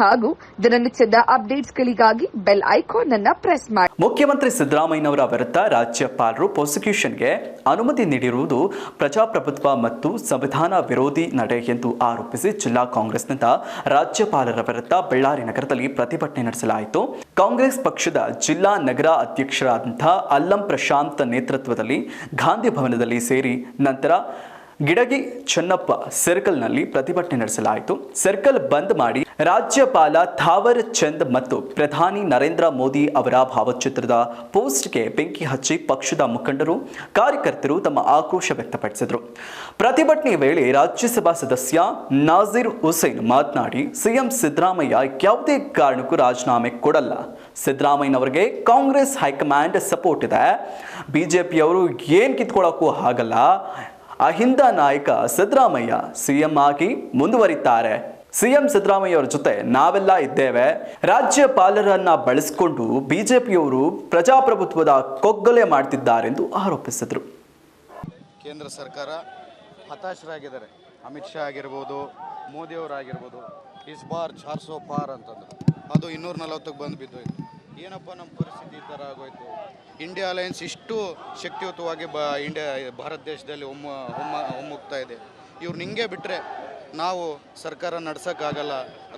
ಹಾಗೂ ದಿನನಿತ್ಯದ ಅಪ್ಡೇಟ್ಸ್ಗಳಿಗಾಗಿ ಬೆಲ್ ಐಕಾನ್ ಅನ್ನ ಪ್ರೆಸ್ ಮಾಡಿ. ಮುಖ್ಯಮಂತ್ರಿ ಸಿದ್ದರಾಮಯ್ಯನವರ ವಿರುದ್ಧ ರಾಜ್ಯಪಾಲರು ಪ್ರಾಸಿಕ್ಯೂಷನ್ಗೆ ಅನುಮತಿ ನೀಡಿರುವುದು ಪ್ರಜಾಪ್ರಭುತ್ವ ಮತ್ತು ಸಂವಿಧಾನ ವಿರೋಧಿ ನಡೆ ಎಂದು ಆರೋಪಿಸಿ ಜಿಲ್ಲಾ ಕಾಂಗ್ರೆಸ್ನಿಂದ ರಾಜ್ಯಪಾಲರ ವಿರುದ್ಧ ಬಳ್ಳಾರಿ ನಗರದಲ್ಲಿ ಪ್ರತಿಭಟನೆ ನಡೆಸಲಾಯಿತು. ಕಾಂಗ್ರೆಸ್ ಪಕ್ಷದ ಜಿಲ್ಲಾ ನಗರ ಅಧ್ಯಕ್ಷರಾದಂತಹ ಅಲ್ಲಂ ಪ್ರಶಾಂತ್ ನೇತೃತ್ವದಲ್ಲಿ ಗಾಂಧಿ ಭವನದಲ್ಲಿ ಸೇರಿ ನಂತರ ಗಿಡಗಿ ಚನ್ನಪ್ಪ ಸರ್ಕಲ್ನಲ್ಲಿ ಪ್ರತಿಭಟನೆ ನಡೆಸಲಾಯಿತು. ಸರ್ಕಲ್ ಬಂದ್ ಮಾಡಿ ರಾಜ್ಯಪಾಲ ಥಾವರ್ ಚಂದ್ ಮತ್ತು ಪ್ರಧಾನಿ ನರೇಂದ್ರ ಮೋದಿ ಅವರ ಭಾವಚಿತ್ರದ ಪೋಸ್ಟ್ಗೆ ಬೆಂಕಿ ಹಚ್ಚಿ ಪಕ್ಷದ ಮುಖಂಡರು, ಕಾರ್ಯಕರ್ತರು ತಮ್ಮ ಆಕ್ರೋಶ ವ್ಯಕ್ತಪಡಿಸಿದರು. ಪ್ರತಿಭಟನೆ ವೇಳೆ ರಾಜ್ಯಸಭಾ ಸದಸ್ಯ ನಾಜೀರ್ ಹುಸೇನ್ ಮಾತನಾಡಿ, ಸಿಎಂ ಸಿದ್ದರಾಮಯ್ಯ ಯಾವುದೇ ಕಾರಣಕ್ಕೂ ರಾಜೀನಾಮೆ ಕೊಡಲ್ಲ. ಸಿದ್ದರಾಮಯ್ಯನವರಿಗೆ ಕಾಂಗ್ರೆಸ್ ಹೈಕಮಾಂಡ್ ಸಪೋರ್ಟ್ ಇದೆ. ಬಿಜೆಪಿಯವರು ಏನು ಕಿತ್ಕೊಳ್ಳೋಕ್ಕೂ ಆಗಲ್ಲ. ಅಹಿಂದ ನಾಯಕ ಸಿದ್ದರಾಮಯ್ಯ ಸಿಎಂ ಆಗಿ ಮುಂದುವರಿತಾರೆ. ಸಿಎಂ ಸಿದ್ದರಾಮಯ್ಯ ಅವರ ಜೊತೆ ನಾವೆಲ್ಲ ಇದ್ದೇವೆ. ರಾಜ್ಯಪಾಲರನ್ನ ಬಳಸಿಕೊಂಡು ಬಿಜೆಪಿಯವರು ಪ್ರಜಾಪ್ರಭುತ್ವದ ಕೊಗ್ಗಲೆ ಮಾಡ್ತಿದ್ದಾರೆಂದು ಆರೋಪಿಸಿದರು. ಕೇಂದ್ರ ಸರ್ಕಾರ ಹತಾಶರಾಗಿದ್ದಾರೆ. ಅಮಿತ್ ಶಾ ಆಗಿರ್ಬೋದು, ಮೋದಿಯವರಾಗಿರ್ಬೋದು, ಇಸ್ ಬಾರ್ ಚಾರ್ ಸೋ ಪಾರ್ ಅಂತಂದ್ರು. ಅದು ಇನ್ನೂರ ನಲವತ್ತಕ್ಕೆ ಬಂದು ಬಿದ್ದೋಯ್ತು. ಏನಪ್ಪ ನಮ್ಮ ಪರಿಸ್ಥಿತಿ ಈ ಥರ ಆಗೋಯ್ತು? ಇಂಡಿಯಾ ಅಲಯನ್ಸ್ ಇಷ್ಟು ಶಕ್ತಿಯುತವಾಗಿ ಬ ಇಂಡಿಯಾ ಭಾರತ ದೇಶದಲ್ಲಿ ಒಮ್ಮ ಒಮ್ಮ ಒಮ್ಮುಗ್ತಾ ಇದೆ. ಇವ್ರು ನಿಂಗೆ ಬಿಟ್ಟರೆ ನಾವು ಸರ್ಕಾರ ನಡ್ಸೋಕ್ಕಾಗಲ್ಲ.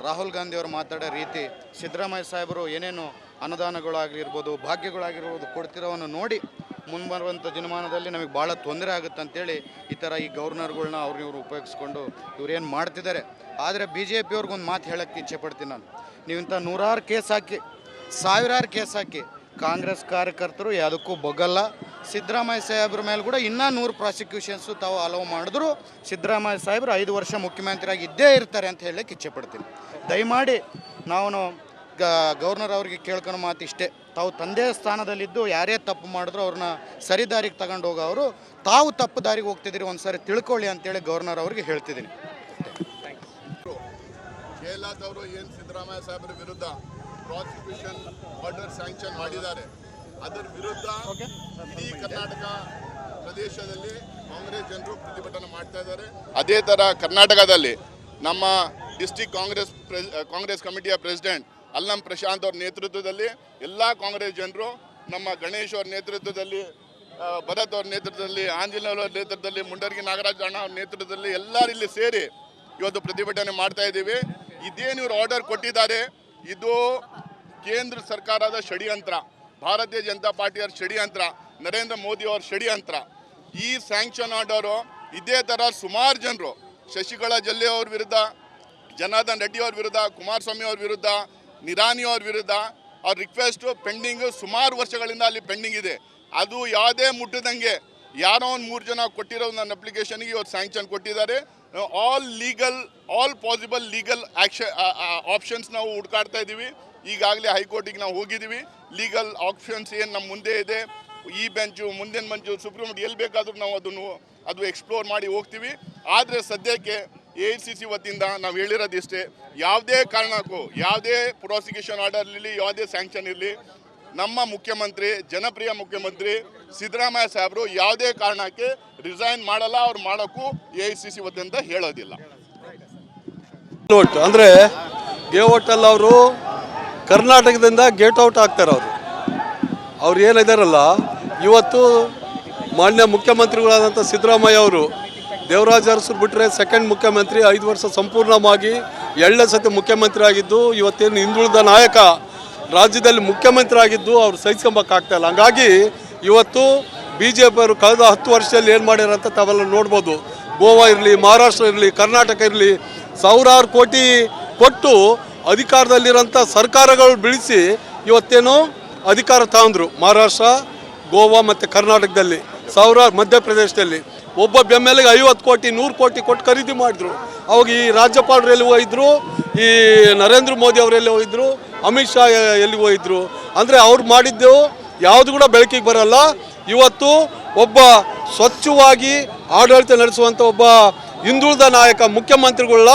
ರಾಹುಲ್ ಗಾಂಧಿ ಅವರು ಮಾತಾಡೋ ರೀತಿ ಸಿದ್ದರಾಮಯ್ಯ ಸಾಹೇಬರು ಏನೇನು ಅನುದಾನಗಳಾಗಿರ್ಬೋದು, ಭಾಗ್ಯಗಳಾಗಿರ್ಬೋದು ಕೊಡ್ತಿರೋವನ್ನು ನೋಡಿ ಮುಂಬರುವಂಥ ದಿನಮಾನದಲ್ಲಿ ನಮಗೆ ಭಾಳ ತೊಂದರೆ ಆಗುತ್ತೆ ಅಂತೇಳಿ ಈ ಥರ ಈ ಗವರ್ನರ್ಗಳ್ನ ಅವ್ರು ಇವ್ರು ಉಪಯೋಗಿಸ್ಕೊಂಡು ಇವ್ರೇನು ಮಾಡ್ತಿದ್ದಾರೆ. ಆದರೆ ಬಿ ಜೆ ಪಿಯವ್ರಿಗೊಂದು ಮಾತು ಹೇಳೋಕ್ಕೆ ಇಚ್ಛೆ ಪಡ್ತೀನಿ ನಾನು. ನೀವು ಇಂಥ ನೂರಾರು ಕೇಸ್ ಹಾಕಿ ಸಾವಿರಾರು ಕೇಸ್ ಹಾಕಿ. ಕಾಂಗ್ರೆಸ್ ಕಾರ್ಯಕರ್ತರು ಯಾವುದಕ್ಕೂ ಬಗ್ಗಲ್ಲ ಸಿದ್ದರಾಮಯ್ಯ ಸಾಹೇಬ್ರ ಮೇಲೆ ಕೂಡ ಇನ್ನೂ ನೂರು ಪ್ರಾಸಿಕ್ಯೂಷನ್ಸು ತಾವು ಅಲೋ ಮಾಡಿದ್ರು. ಸಿದ್ದರಾಮಯ್ಯ ಸಾಹೇಬ್ರು ಐದು ವರ್ಷ ಮುಖ್ಯಮಂತ್ರಿಯಾಗಿ ಇದ್ದೇ ಇರ್ತಾರೆ ಅಂತ ಹೇಳಕ್ಕೆ ಇಚ್ಛೆ ಪಡ್ತೀನಿ. ದಯಮಾಡಿ ನಾವು ಗವರ್ನರ್ ಅವರಿಗೆ ಕೇಳ್ಕೊಳೋ ಮಾತು ಇಷ್ಟೇ. ತಾವು ತಂದೆ ಸ್ಥಾನದಲ್ಲಿದ್ದು ಯಾರೇ ತಪ್ಪು ಮಾಡಿದ್ರು ಅವ್ರನ್ನ ಸರಿ ದಾರಿಗೆ ತಗೊಂಡು ಹೋಗೋ ಅವರು, ತಾವು ತಪ್ಪು ದಾರಿಗೆ ಹೋಗ್ತಿದ್ದೀರಿ ಒಂದು ಸಾರಿ ತಿಳ್ಕೊಳ್ಳಿ ಅಂತೇಳಿ ಗವರ್ನರ್ ಅವ್ರಿಗೆ ಹೇಳ್ತಿದ್ದೀನಿ. ಅವರು ಏನು ಸಿದ್ದರಾಮಯ್ಯ ಸಾಹೇಬ್ರ ವಿರುದ್ಧ? ಪ್ರಾಸಿಕ್ಯೂಷನ್ ಆರ್ಡರ್ ಸ್ಯಾಂಕ್ಷನ್ ಮಾಡಿದ್ದಾರೆ. ಅದರ ವಿರುದ್ಧ ಇಡೀ ಕರ್ನಾಟಕ ಪ್ರದೇಶದಲ್ಲಿ ಕಾಂಗ್ರೆಸ್ ಜನರು ಪ್ರತಿಭಟನೆ ಮಾಡ್ತಾ ಇದ್ದಾರೆ. ಅದೇ ಥರ ಕರ್ನಾಟಕದಲ್ಲಿ ನಮ್ಮ ಡಿಸ್ಟಿಕ್ ಕಾಂಗ್ರೆಸ್ ಕಾಂಗ್ರೆಸ್ ಕಮಿಟಿಯ ಪ್ರೆಸಿಡೆಂಟ್ ಅಲ್ಲಂ ಪ್ರಶಾಂತ್ ಅವ್ರ ನೇತೃತ್ವದಲ್ಲಿ ಎಲ್ಲ ಕಾಂಗ್ರೆಸ್ ಜನರು ನಮ್ಮ ಗಣೇಶ್ ಅವ್ರ ನೇತೃತ್ವದಲ್ಲಿ ಭರತ್ ಅವ್ರ ನೇತೃತ್ವದಲ್ಲಿ ಆಂಜನೇಯ ಅವರ ನೇತೃತ್ವದಲ್ಲಿ ಮುಂಡರ್ಗಿ ನಾಗರಾಜ್ ಅಣ್ಣ ಅವ್ರ ನೇತೃತ್ವದಲ್ಲಿ ಎಲ್ಲರೂ ಇಲ್ಲಿ ಸೇರಿ ಇವತ್ತು ಪ್ರತಿಭಟನೆ ಮಾಡ್ತಾ ಇದ್ದೀವಿ. ಇದೇನು ಇವರು ಆರ್ಡರ್ ಕೊಟ್ಟಿದ್ದಾರೆ? ಇದು ಕೇಂದ್ರ ಸರ್ಕಾರದ ಷಡ್ಯಂತ್ರ ಭಾರತೀಯ ಜನತಾ ಪಾರ್ಟಿಯವ್ರ ಷಡ್ಯಂತ್ರ ನರೇಂದ್ರ ಮೋದಿ ಅವ್ರ ಷಡ್ಯಂತ್ರ ಈ ಸ್ಯಾಂಕ್ಷನ್ ಆರ್ಡರ್ ಇದೇ ಥರ ಸುಮಾರು ಜನರು, ಶಶಿಕಲಾ ಜಲ್ಲೆ ಅವ್ರ ವಿರುದ್ಧ, ಜನಾರ್ದನ್ ರೆಡ್ಡಿ ಅವ್ರ ವಿರುದ್ಧ, ಕುಮಾರಸ್ವಾಮಿ ಅವ್ರ ವಿರುದ್ಧ ನಿರಾನಿ ಅವ್ರ ವಿರುದ್ಧ, ಅವ್ರ ರಿಕ್ವೆಸ್ಟು ಪೆಂಡಿಂಗ್ ಸುಮಾರು ವರ್ಷಗಳಿಂದ ಅಲ್ಲಿ ಪೆಂಡಿಂಗ್ ಇದೆ. ಅದು ಯಾವುದೇ ಮುಟ್ಟದಂಗೆ ಯಾರೋ ಒಂದು ಮೂರು ಜನ ಕೊಟ್ಟಿರೋ ನನ್ನ ಅಪ್ಲಿಕೇಶನ್ಗೆ ಇವ್ರು ಸ್ಯಾಂಕ್ಷನ್ ಕೊಟ್ಟಿದ್ದಾರೆ. All legal all possible legal ಆಕ್ಷ options ನಾವು ಹುಡ್ಕಾಡ್ತಾ ಇದ್ದೀವಿ ಈಗಾಗಲೇ ಹೈಕೋರ್ಟಿಗೆ ನಾವು ಹೋಗಿದ್ದೀವಿ ಲೀಗಲ್ ಆಪ್ಷನ್ಸ್ ಏನು ನಮ್ಮ ಮುಂದೆ ಇದೆ. ಈ ಬೆಂಚು ಮುಂದಿನ ಬೆಂಚು ಸುಪ್ರೀಂ ಎಲ್ಲಿ ಬೇಕಾದರೂ ನಾವು ಅದನ್ನು, ಅದು ಎಕ್ಸ್ಪ್ಲೋರ್ ಮಾಡಿ ಹೋಗ್ತೀವಿ. ಆದರೆ ಸದ್ಯಕ್ಕೆ ಎ ಐ ಸಿ ಸಿ ವತಿಯಿಂದ ನಾವು ಹೇಳಿರೋದಿಷ್ಟೇ ಯಾವುದೇ ಕಾರಣಕ್ಕೂ, ಯಾವುದೇ ಪ್ರಾಸಿಕ್ಯೂಷನ್ ಆರ್ಡರ್ ಇರಲಿ, ಯಾವುದೇ ಸ್ಯಾಂಕ್ಷನ್ ಇರಲಿ, ನಮ್ಮ ಮುಖ್ಯಮಂತ್ರಿ, ಜನಪ್ರಿಯ ಮುಖ್ಯಮಂತ್ರಿ ಸಿದ್ದರಾಮಯ್ಯ ಸಾಹೇಬರು ಯಾವುದೇ ಕಾರಣಕ್ಕೆ ರಿಸೈನ್ ಮಾಡಲ್ಲ, ಅವ್ರು ಮಾಡೋಕ್ಕೂ ಎ ಐ ಸಿ ಸಿ ವತಿಯಿಂದ ಹೇಳೋದಿಲ್ಲ. ಔಟ್. ಅಂದರೆ ಗೇವೋಟಲ್ಲಿ ಅವರು ಕರ್ನಾಟಕದಿಂದ ಗೇಟ್ ಔಟ್ ಆಗ್ತಾರೆ ಅವರು. ಅವ್ರು ಏನಿದಾರಲ್ಲ, ಇವತ್ತು ಮಾನ್ಯ ಮುಖ್ಯಮಂತ್ರಿಗಳಾದಂಥ ಸಿದ್ದರಾಮಯ್ಯ ಅವರು ದೇವರಾಜ ಅರಸರು ಬಿಟ್ಟರೆ ಸೆಕೆಂಡ್ ಮುಖ್ಯಮಂತ್ರಿ, ಐದು ವರ್ಷ ಸಂಪೂರ್ಣವಾಗಿ ಎರಡನೇ ಸತಿ ಮುಖ್ಯಮಂತ್ರಿ ಆಗಿದ್ದು, ಇವತ್ತೇನು ಹಿಂದುಳಿದ ನಾಯಕ ರಾಜ್ಯದಲ್ಲಿ ಮುಖ್ಯಮಂತ್ರಿ ಆಗಿದ್ದು ಅವ್ರು ಸಹಿಸ್ಕೊಂಬಕ್ಕಾಗ್ತಾ ಇಲ್ಲ. ಹಂಗಾಗಿ ಇವತ್ತು ಬಿ ಜೆ ಪಿಯವರು ಕಳೆದ ಹತ್ತು ವರ್ಷದಲ್ಲಿ ಏನು ಮಾಡ್ಯಾರ ಅಂತ ತಾವೆಲ್ಲ ನೋಡ್ಬೋದು. ಗೋವಾ ಇರಲಿ, ಮಹಾರಾಷ್ಟ್ರ ಇರಲಿ, ಕರ್ನಾಟಕ ಇರಲಿ ಸಾವಿರಾರು ಕೋಟಿ ಕೊಟ್ಟು ಅಧಿಕಾರದಲ್ಲಿರೋಂಥ ಸರ್ಕಾರಗಳು ಬಿಡಿಸಿ ಇವತ್ತೇನು ಅಧಿಕಾರ ತಗೊಂಡ್ರು ಮಹಾರಾಷ್ಟ್ರ, ಗೋವಾ ಮತ್ತು ಕರ್ನಾಟಕದಲ್ಲಿ, ಸಾವಿರಾರು ಮಧ್ಯಪ್ರದೇಶದಲ್ಲಿ. ಒಬ್ಬ ಬೆಮ್ಮೆಲೆಗೆ ಐವತ್ತು ಕೋಟಿ, ನೂರು ಕೋಟಿ ಕೊಟ್ಟು ಖರೀದಿ ಮಾಡಿದ್ರು. ಅವಾಗ ಈ ರಾಜ್ಯಪಾಲರು ಎಲ್ಲಿ ಹೋಗಿದ್ರು? ಈ ನರೇಂದ್ರ ಮೋದಿ ಅವರೆಲ್ಲಿ ಹೋಗಿದ್ರು? ಅಮಿತ್ ಶಾ ಎಲ್ಲಿ ಹೋಗಿದ್ರು? ಅಂದರೆ ಅವ್ರು ಮಾಡಿದ್ದು ಯಾವುದು ಕೂಡ ಬೆಳಕಿಗೆ ಬರಲ್ಲ. ಇವತ್ತು ಒಬ್ಬ ಸ್ವಚ್ಛವಾಗಿ ಆಡಳಿತ ನಡೆಸುವಂಥ ಒಬ್ಬ ಹಿಂದುಳಿದ ನಾಯಕ ಮುಖ್ಯಮಂತ್ರಿಗಳ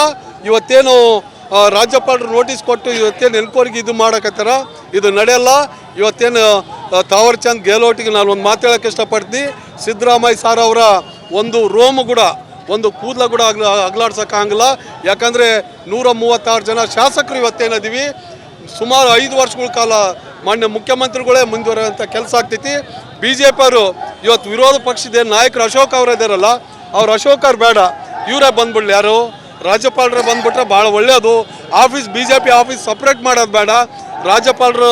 ಇವತ್ತೇನು ರಾಜ್ಯಪಾಲರು ನೋಟಿಸ್ ಕೊಟ್ಟು ಇವತ್ತೇನು ಎನ್ಕ್ವೈರಿಗೆ ಇದು ಮಾಡಕತ್ತಾರ, ಇದು ನಡೆಯಲ್ಲ. ಇವತ್ತೇನು ತಾವರ್ಚಂದ್ ತಾವರ್ ಚಂದ್ ಗೆಹ್ಲೋಟಿಗೆ ನಾನು ಒಂದು ಮಾತು ಹೇಳೋಕ್ಕೆ ಇಷ್ಟಪಡ್ತೀನಿ. ಸಿದ್ದರಾಮಯ್ಯ ಸಾರ್ ಅವರ ಒಂದು ರೋಮು ಕೂಡ, ಒಂದು ಕೂದಲ ಕೂಡ ಅಗ್ಲ ಅಗ್ಲಾಡ್ಸೋಕ್ಕಾಗಲ್ಲ ಯಾಕಂದರೆ ನೂರ ಮೂವತ್ತಾರು ಜನ ಶಾಸಕರು ಇವತ್ತೇನಿದ್ದೀವಿ ಸುಮಾರು ಐದು ವರ್ಷಗಳ ಕಾಲ ಮಾನ್ಯ ಮುಖ್ಯಮಂತ್ರಿಗಳೇ ಮುಂದುವರೆಯುವಂಥ ಕೆಲಸ ಆಗ್ತೈತಿ. ಬಿ ಜೆ ಪಿಯವರು ಇವತ್ತು ವಿರೋಧ ಪಕ್ಷದ ನಾಯಕರು ಅಶೋಕ್ ಅವರು ಇದ್ದಾರಲ್ಲ, ಅವ್ರು ಅಶೋಕ್ ಅವ್ರು ಬೇಡ. ಇವರೇ ಬಂದ್ಬಿಡ್ಲಿ ಯಾರು? ರಾಜ್ಯಪಾಲರೇ ಬಂದ್ಬಿಟ್ರೆ ಭಾಳ ಒಳ್ಳೆಯದು office B J P office separate ಮಾಡೋದು ಬೇಡ. ರಾಜ್ಯಪಾಲರು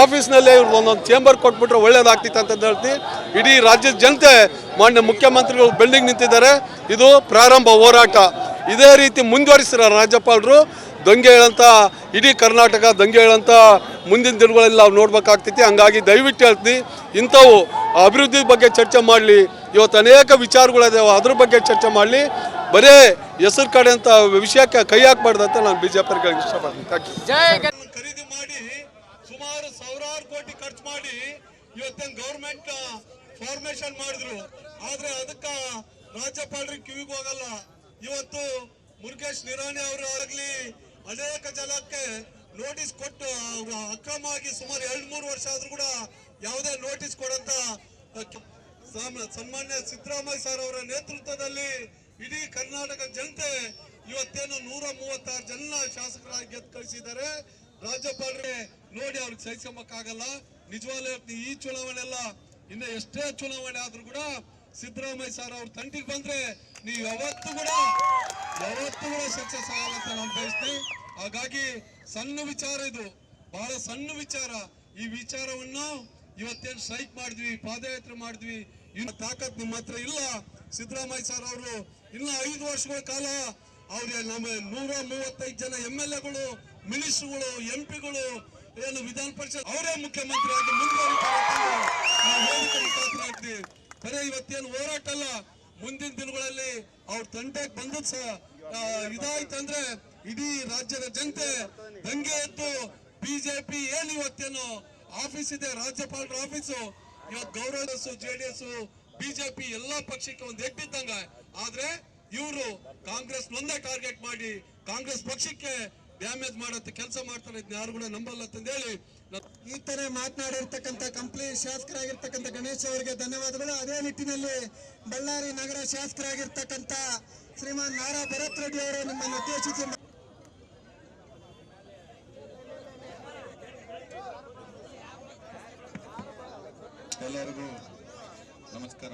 ಆಫೀಸ್ನಲ್ಲೇ ಇವ್ರು ಒಂದೊಂದು ಚೇಂಬರ್ ಕೊಟ್ಬಿಟ್ರೆ ಒಳ್ಳೇದಾಗ್ತಿತ್ತು ಅಂತ ಹೇಳ್ತಿ. ಇಡೀ ರಾಜ್ಯದ ಜನತೆ, ಮಾನ್ಯ ಮುಖ್ಯಮಂತ್ರಿಗಳು ಬೆಂಡಿಂಗ್ ನಿಂತಿದ್ದಾರೆ. ಇದು ಪ್ರಾರಂಭ ಹೋರಾಟ. ಇದೇ ರೀತಿ ಮುಂದುವರಿಸಿರ ರಾಜ್ಯಪಾಲರು, ದಂಗೆ ಹೇಳಂತ ಇಡೀ ಕರ್ನಾಟಕ, ದಂಗೆ ಹೇಳಂಥ ಮುಂದಿನ ದಿನಗಳಲ್ಲಿ ನಾವು ನೋಡ್ಬೇಕಾಗ್ತೈತಿ ಹಂಗಾಗಿ ದಯವಿಟ್ಟು ಹೇಳ್ತೀನಿ ಇಂಥವು ಅಭಿವೃದ್ಧಿ ಬಗ್ಗೆ ಚರ್ಚೆ ಮಾಡಲಿ. ಇವತ್ತು ಅನೇಕ ವಿಚಾರಗಳಿದಾವೆ, ಅದ್ರ ಬಗ್ಗೆ ಚರ್ಚೆ ಮಾಡಲಿ. ಬರೇ ಹೆಸರು ಕಡೆ ಅಂತ ವಿಷಯಕ್ಕೆ ಕೈ ಹಾಕ್ಬಾರ್ದು ಅಂತ ನಾನು ಬಿಜೆಪಿ ಇಷ್ಟಪಡ್ತೀನಿ. ಖರೀದಿ ಮಾಡಿ ಸುಮಾರು ಸಾವಿರಾರು ಕೋಟಿ ಖರ್ಚು ಮಾಡಿ ಇವತ್ತಿನ ಗೌರ್ಮೆಂಟ್ ಫಾರ್ಮೇಶನ್ ಮಾಡಿದ್ರು. ಆದ್ರೆ ಅದಕ್ಕ ರಾಜ್ಯಪಾಲರಿಗೆ ಕಿವಿಗೆ ಹೋಗಲ್ಲ. ಇವತ್ತು ಮುರುಗೇಶ್ ನಿರಾಣಿ ಅವರು ಆಗ್ಲಿ ಅನೇಕ ಜನಕ್ಕೆ ನೋಟಿಸ್ ಕೊಟ್ಟು ಅವ್ರು ಅಕ್ರಮವಾಗಿ ಸುಮಾರು ಎರಡು ಮೂರು ವರ್ಷ ಆದ್ರೂ ಕೂಡ ಯಾವುದೇ ನೋಟಿಸ್ ಕೊಡಂತ ಸನ್ಮಾನ್ಯ ಸಿದ್ದರಾಮಯ್ಯ ಸರ್ ಅವರ ನೇತೃತ್ವದಲ್ಲಿ ಇಡೀ ಕರ್ನಾಟಕ ಜನತೆ ಇವತ್ತೇನು ನೂರ ಮೂವತ್ತಾರು ಜನ ಶಾಸಕರಾಗಿ ಗೆದ್ದು ಕಳಿಸಿದ್ದಾರೆ. ರಾಜ್ಯಪಾಲರೇ, ನೋಡಿ ಅವ್ರಿಗೆ ಸಹಿಸ್ಕೊಂಬಕ್ಕಾಗಲ್ಲ ನಿಜವಾಗ್ಲೂ ಈ ಚುನಾವಣೆ ಎಲ್ಲ ಇನ್ನು ಎಷ್ಟೇ ಚುನಾವಣೆ ಆದ್ರೂ ಕೂಡ ಸಿದ್ದರಾಮಯ್ಯ ಸರ್ ಅವ್ರ ತಂಟಿಗೆ ಬಂದ್ರೆ ನೀವು ಯಾವತ್ತು ಕೂಡ ಯಾವತ್ತು ಕೂಡ ಸಕ್ಸಸ್ ಆಗಲ್ಲ ಅಂತ ನಾನು ಬಯಸ್ತೀನಿ. ಹಾಗಾಗಿ ಸಣ್ಣ ವಿಚಾರ ಇದು. ಬಹಳ ಸಣ್ಣ ವಿಚಾರ. ಈ ವಿಚಾರವನ್ನು ಇವತ್ತೇನು ಸ್ಟ್ರೈಕ್ ಮಾಡಿದ್ವಿ, ಪಾದಯಾತ್ರೆ ಮಾಡಿದ್ವಿ, ಇನ್ನು ತಾಕತ್ ನಿಮ್ಮ ಹತ್ರ ಇಲ್ಲ. ಸಿದ್ದರಾಮಯ್ಯ ಸರ್ ಅವರು, ಇನ್ನ ಐದು ವರ್ಷಗಳ ಕಾಲ ಅವ್ರಿಗೆ ನಮ್ಮ ನೂರ ಮೂವತ್ತೈದು ಜನ ಎಂ ಎಲ್ ಎಗಳು, ಮಿನಿಸ್ಟರ್ಗಳು, ಎಂ ಪಿಗಳು, ಏನು ವಿಧಾನ ಪರಿಷತ್, ಅವರೇ ಮುಖ್ಯಮಂತ್ರಿ ಆಗಿ ಮುಂದುವರಿತಾರೆ ಬರೇ ಇವತ್ತೇನು ಹೋರಾಟ ಅಲ್ಲ, ಮುಂದಿನ ದಿನಗಳಲ್ಲಿ ಅವ್ರ ತಂಟೆಗೆ ಬಂದದ್ ಸಹ ಇದಾಯ್ತಂದ್ರೆ ಇಡೀ ರಾಜ್ಯದ ಜನತೆ ದಂಗೆ ಎದ್ದು, ಬಿಜೆಪಿ ಏನು ಇವತ್ತೇನು ಆಫೀಸ್ ಇದೆ, ರಾಜ್ಯಪಾಲರ ಆಫೀಸು. ಇವತ್ತು ಗೌರವಸ್ ಎಸ್ ಬಿಜೆಪಿ ಎಲ್ಲಾ ಪಕ್ಷಕ್ಕೆ ಒಂದು ಎಟ್ಟಿದ್ದಂಗ ಆದ್ರೆ ಇವರು ಕಾಂಗ್ರೆಸ್ ಒಂದೇ ಟಾರ್ಗೆಟ್ ಮಾಡಿ ಕಾಂಗ್ರೆಸ್ ಪಕ್ಷಕ್ಕೆ ಡ್ಯಾಮೇಜ್ ಮಾಡತ್ತೆ ಕೆಲಸ ಮಾಡ್ತಾರೆ. ಇದನ್ನ ಯಾರು ಕೂಡ ನಂಬಲ್ಲ ಅಂತಂದೇಳಿ ಈ ತರ ಮಾತನಾಡಿರ್ತಕ್ಕಂಥ ಕಂಪ್ಲಿ ಶಾಸಕರಾಗಿರ್ತಕ್ಕಂಥ ಗಣೇಶ್ ಅವರಿಗೆ ಧನ್ಯವಾದಗಳು. ಅದೇ ನಿಟ್ಟಿನಲ್ಲಿ ಬಳ್ಳಾರಿ ನಗರ ಶಾಸಕರಾಗಿರ್ತಕ್ಕಂಥ ಶ್ರೀಮಾನ್ ನಾರಾ ಭರತ್ ರೆಡ್ಡಿ ಅವರು ನಿಮ್ಮನ್ನು ಉದ್ದೇಶಿಸಿ ಎಲ್ಲರಿಗೂ ನಮಸ್ಕಾರ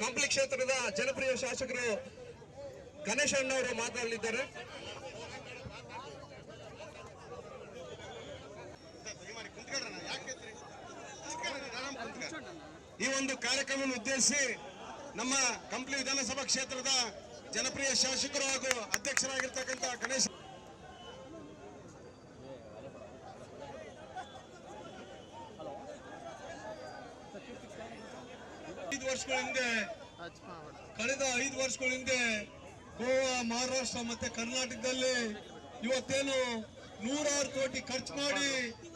ಕಂಪ್ಲಿ ಕ್ಷೇತ್ರದ ಜನಪ್ರಿಯ ಶಾಸಕರು ಅಣ್ಣವರು ಮಾತನಾಡಲಿದ್ದಾರೆ ಈ ಒಂದು ಕಾರ್ಯಕ್ರಮವನ್ನು ಉದ್ದೇಶಿಸಿ ನಮ್ಮ ಕಂಪ್ಲಿ ವಿಧಾನಸಭಾ ಕ್ಷೇತ್ರದ ಜನಪ್ರಿಯ ಶಾಸಕರು ಹಾಗೂ ಅಧ್ಯಕ್ಷರಾಗಿರ್ತಕ್ಕಂಥ ಗಣೇಶ್ ಐದು ವರ್ಷಗಳ ಹಿಂದೆ, ಕಳೆದ ಐದು ವರ್ಷಗಳ ಹಿಂದೆ ಗೋವಾ ಮಹಾರಾಷ್ಟ್ರ ಮತ್ತೆ ಕರ್ನಾಟಕದಲ್ಲಿ ಇವತ್ತೇನು ನೂರಾರು ಕೋಟಿ ಖರ್ಚು ಮಾಡಿ